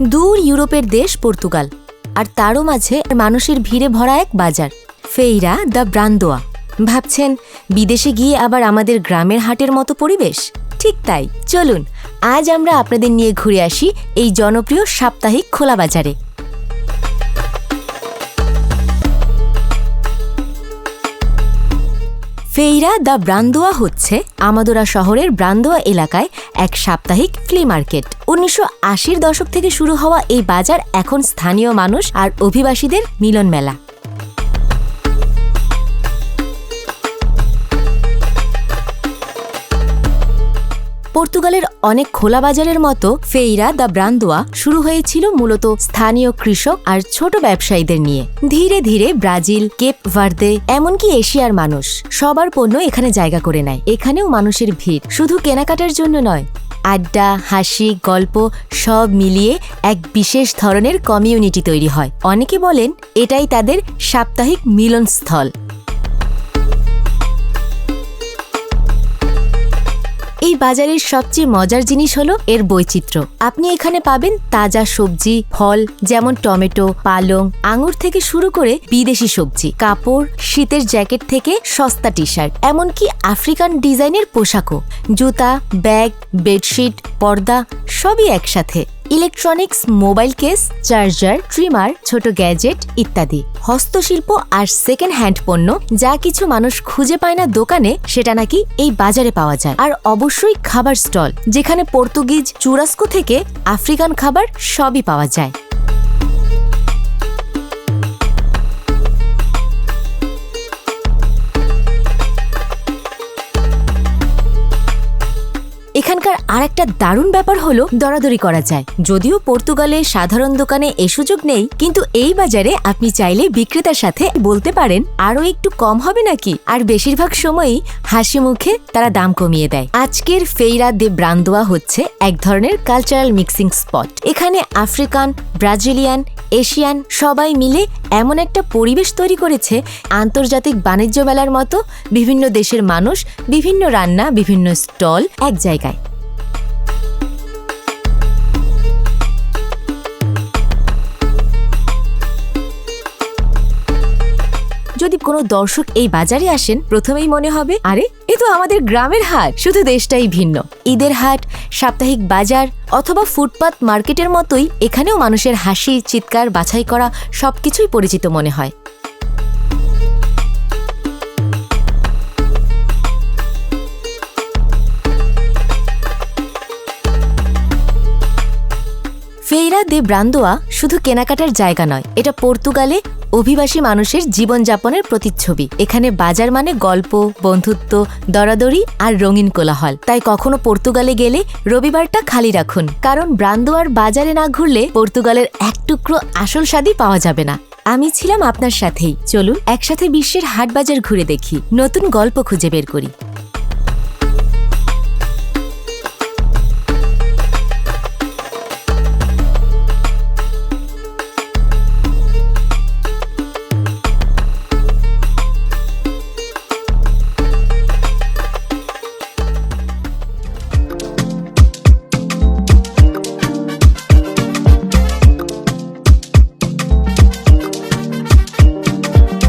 দূর ইউরোপের দেশ পর্তুগাল, আর তারও মাঝে মানুষের ভিড়ে ভরা এক বাজার, ফেইরা দ্য ব্রান্দোয়া। ভাবছেন, বিদেশে গিয়ে আবার আমাদের গ্রামের হাটের মতো পরিবেশ? ঠিক তাই, চলুন, আজ আমরা আপনাদের নিয়ে ঘুরে আসি এই জনপ্রিয় সাপ্তাহিক খোলা বাজারে। ফেইরা দ্য ব্রান্দোয়া হচ্ছে আমাদোরা শহরের ব্রান্দোয়া এলাকায় এক সাপ্তাহিক ফ্লি মার্কেট। উনিশশো আশির দশক থেকে শুরু হওয়া এই বাজার এখন স্থানীয় মানুষ আর অভিবাসীদের মিলন মেলা পর্তুগালের অনেক খোলা বাজারের মতো ফেইরা দ্য ব্রান্দোয়া শুরু হয়েছিল মূলত স্থানীয় কৃষক আর ছোট ব্যবসায়ীদের নিয়ে। ধীরে ধীরে ব্রাজিল, কেপ ভার্দে, এমনকি এশিয়ার মানুষ সবার পণ্য এখানে জায়গা করে নেয়। এখানেও মানুষের ভিড়। শুধু কেনাকাটার জন্য নয়, আড্ডা, হাসি, গল্প সব মিলিয়ে এক বিশেষ ধরনের কমিউনিটি তৈরি হয়। অনেকে বলেন, এটাই তাদের সাপ্তাহিক মিলনস্থল। এই বাজারের সবচেয়ে মজার জিনিস হলো এর বৈচিত্র্য। আপনি এখানে পাবেন তাজা সবজি, ফল, যেমন টমেটো, পালং, আঙুর থেকে শুরু করে বিদেশি সবজি, কাপড়, শীতের জ্যাকেট থেকে সস্তা টি শার্ট এমনকি আফ্রিকান ডিজাইনের পোশাকও। জুতা, ব্যাগ, বেডশিট, পর্দা, সবই একসাথে। Electronics, mobile case, charger, trimmer, ছোট গ্যাজেট ইত্যাদি। হস্তশিল্প আর সেকেন্ড হ্যান্ড পণ্য, যা কিছু মানুষ খুঁজে পায় না দোকানে, সেটা নাকি এই বাজারে পাওয়া যায়। আর অবশ্যই খাবার স্টল, যেখানে পর্তুগিজ, চুরাস্কো থেকে আফ্রিকান খাবার সবই পাওয়া যায়। এখানকার আর একটা দারুণ ব্যাপার হলো দরাদরি করা যায়। যদিও পর্তুগালে সাধারণ দোকানে এ সুযোগ নেই, কিন্তু এই বাজারে আপনি চাইলে বিক্রেতার সাথে বলতে পারেন, আরও একটু কম হবে নাকি? আর বেশিরভাগ সময়ই হাসি মুখে তারা দাম কমিয়ে দেয়। আজকের ফেইরা দে ব্রান্দোয়া হচ্ছে এক ধরনের কালচারাল মিক্সিং স্পট এখানে আফ্রিকান, ব্রাজিলিয়ান এশিয়ান সবাই মিলে এমন একটা পরিবেশ তৈরি করেছে, আন্তর্জাতিক বাণিজ্য মেলার মতো বিভিন্ন দেশের মানুষ বিভিন্ন রান্না, বিভিন্ন স্টল এক জায়গায়। যদি কোনো দর্শক এই বাজারে আসেন, প্রথমেই মনে হবে, আরে এ তো আমাদের গ্রামের হাট। শুধু দেশটাই ভিন্ন। ঈদের হাট, সাপ্তাহিক বাজার অথবা ফুটপাত মার্কেটের মতোই এখানেও মানুষের হাসি, চিৎকার, বাছাই করা সবকিছুই পরিচিত মনে হয়। ফেইরা দে ব্রান্দোয়া শুধু কেনাকাটার জায়গা নয়, এটা পর্তুগালে অভিবাসী মানুষের জীবনযাপনের প্রতিচ্ছবি। এখানে বাজার মানে গল্প, বন্ধুত্ব, দরাদরি আর রঙিন কোলাহল। তাই কখনো পর্তুগালে গেলে রবিবারটা খালি রাখুন, কারণ ব্রান্দোয়ার বাজারে না ঘুরলে পর্তুগালের এক টুকরো আসল স্বাদই পাওয়া যাবে না। আমি ছিলাম আপনার সাথেই, চলুন একসাথে বিশ্বের হাট বাজার ঘুরে দেখি, নতুন গল্প খুঁজে বের করি।